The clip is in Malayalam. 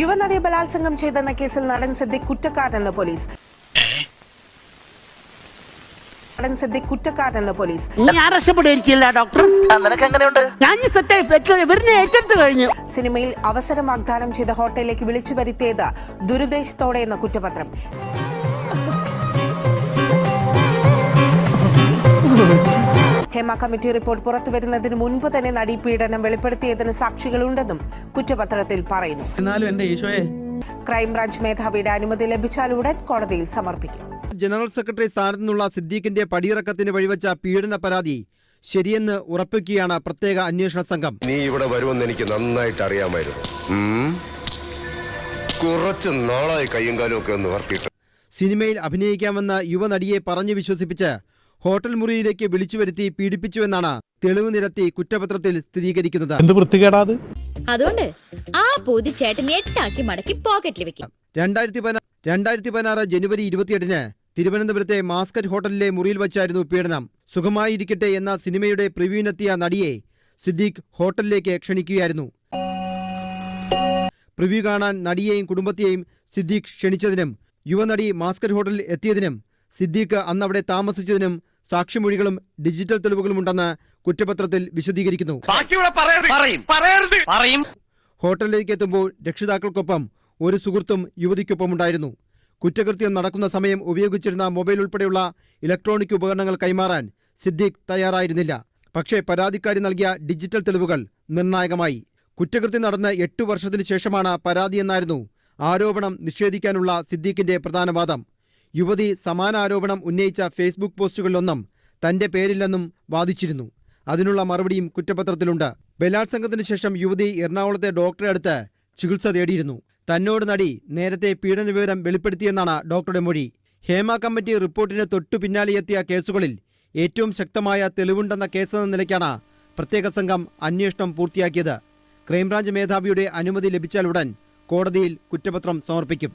യുവനടിയെ ബലാത്സംഗം ചെയ്തെന്ന കേസിൽ നടൻ സിദ്ദിഖ് കുറ്റക്കാരനെന്ന് പോലീസ്. നടൻ സിദ്ദിഖ് കുറ്റക്കാരനെന്ന് പോലീസ്. ഞാൻ ഡോക്ടർ നിനക്ക് എങ്ങനെയുണ്ട്? ഞാൻ ഈ സെറ്റായി സെറ്റ് ഇവരിനെ ഏറ്റെടുത്ത് കഴിഞ്ഞു. സിനിമയിൽ അവസരം വാഗ്ദാനം ചെയ്ത ഹോട്ടലിലേക്ക് വിളിച്ചു വരുത്തിയത് ദുരുദ്ദേശത്തോടെ എന്ന കുറ്റപത്രം. ഹേമ കമ്മിറ്റി റിപ്പോർട്ട് പുറത്തുവരുന്നതിന് മുൻപ് തന്നെ നടി പീഡനം വെളിപ്പെടുത്തിയതിന് സാക്ഷികളുണ്ടെന്നും കുറ്റപത്രത്തിൽ പറയുന്നു. ക്രൈംബ്രാഞ്ച് മേധാവിയുടെ അനുമതി ലഭിച്ചാലുടൻ കോടതിയിൽ സമർപ്പിക്കും. ജനറൽ സെക്രട്ടറി സ്ഥാനത്തു നിന്നുള്ള സിദ്ദീഖിന്റെ പടിയിറക്കത്തിന് വഴിവെച്ച പീഡന പരാതി ശരിയെന്ന് ഉറപ്പിക്കുകയാണ് പ്രത്യേക അന്വേഷണ സംഘം. നീ ഇവിടെ വരുമെന്ന് എനിക്ക് നന്നായിട്ട് അറിയാമായിരുന്നു. കുറച്ച് നാളായി കയ്യും കാലും ഒക്കെ ഒന്ന് സിനിമയിൽ അഭിനയിക്കാമെന്ന് യുവനടിയെ പറഞ്ഞു വിശ്വസിപ്പിച്ച് ഹോട്ടൽ മുറിയിലേക്ക് വിളിച്ചു വരുത്തി പീഡിപ്പിച്ചുവെന്നാണ് തെളിവ് നിരത്തി കുറ്റപത്രത്തിൽ സ്ഥിരീകരിക്കുന്നത്. എന്ത് വൃത്തികേടാത് അതുകൊണ്ട് ആ പൊതി ചേട്ടൻ എട്ടാക്കി മടക്കി പോക്കറ്റിൽ വെക്കും. രണ്ടായിരത്തി പതിനാ രണ്ടായിരത്തി പതിനാറ് ജനുവരി ഇരുപത്തിയെട്ടിന് തിരുവനന്തപുരത്തെ മാസ്കറ്റ് ഹോട്ടലിലെ മുറിയിൽ വച്ചായിരുന്നു പീഡനം. സുഖമായിരിക്കട്ടെ എന്ന സിനിമയുടെ പ്രിവ്യൂവിനെത്തിയ നടിയെ സിദ്ദീഖ് ഹോട്ടലിലേക്ക് ക്ഷണിക്കുകയായിരുന്നു. പ്രിവ്യൂ കാണാൻ നടിയെയും കുടുംബത്തെയും സിദ്ദീഖ് ക്ഷണിച്ചതിനും യുവനടി മാസ്കറ്റ് ഹോട്ടലിൽ എത്തിയതിനും സിദ്ദീഖ് അന്ന് അവിടെ താമസിച്ചതിനും സാക്ഷിമൊഴികളും ഡിജിറ്റൽ തെളിവുകളും ഉണ്ടെന്ന് കുറ്റപത്രത്തിൽ വിശദീകരിക്കുന്നു. ഹോട്ടലിലേക്ക് എത്തുമ്പോൾ രക്ഷിതാക്കൾക്കൊപ്പം ഒരു സുഹൃത്തും യുവതിക്കൊപ്പമുണ്ടായിരുന്നു. കുറ്റകൃത്യം നടക്കുന്ന സമയം ഉപയോഗിച്ചിരുന്ന മൊബൈൽ ഉൾപ്പെടെയുള്ള ഇലക്ട്രോണിക് ഉപകരണങ്ങൾ കൈമാറാൻ സിദ്ദീഖ് തയ്യാറായിരുന്നില്ല. പക്ഷേ പരാതിക്കാരി നൽകിയ ഡിജിറ്റൽ തെളിവുകൾ നിർണായകമായി. കുറ്റകൃത്യം നടന്ന് എട്ടു വർഷത്തിനു ശേഷമാണ് പരാതിയെന്നായിരുന്നു ആരോപണം നിഷേധിക്കാനുള്ള സിദ്ദീഖിന്റെ പ്രധാന വാദം. യുവതി സമാന ആരോപണം ഉന്നയിച്ച ഫേസ്ബുക്ക് പോസ്റ്റുകളിലൊന്നും തന്റെ പേരില്ലെന്നും വാദിച്ചിരുന്നു. അതിനുള്ള മറുപടിയും കുറ്റപത്രത്തിലുണ്ട്. ബലാത്സംഗത്തിന് ശേഷം യുവതി എറണാകുളത്തെ ഡോക്ടറെ അടുത്ത് ചികിത്സ തേടിയിരുന്നു. തന്നോട് നടി നേരത്തെ പീഡന വിവരം വെളിപ്പെടുത്തിയെന്നാണ് ഡോക്ടറുടെ മൊഴി. ഹേമ കമ്മിറ്റി റിപ്പോർട്ടിന് തൊട്ടു പിന്നാലെയെത്തിയ കേസുകളിൽ ഏറ്റവും ശക്തമായ തെളിവുണ്ടെന്ന കേസെന്ന നിലയ്ക്കാണ് പ്രത്യേക സംഘം അന്വേഷണം പൂർത്തിയാക്കിയത്. ക്രൈംബ്രാഞ്ച് മേധാവിയുടെ അനുമതി ലഭിച്ചാലുടൻ കോടതിയിൽ കുറ്റപത്രം സമർപ്പിക്കും.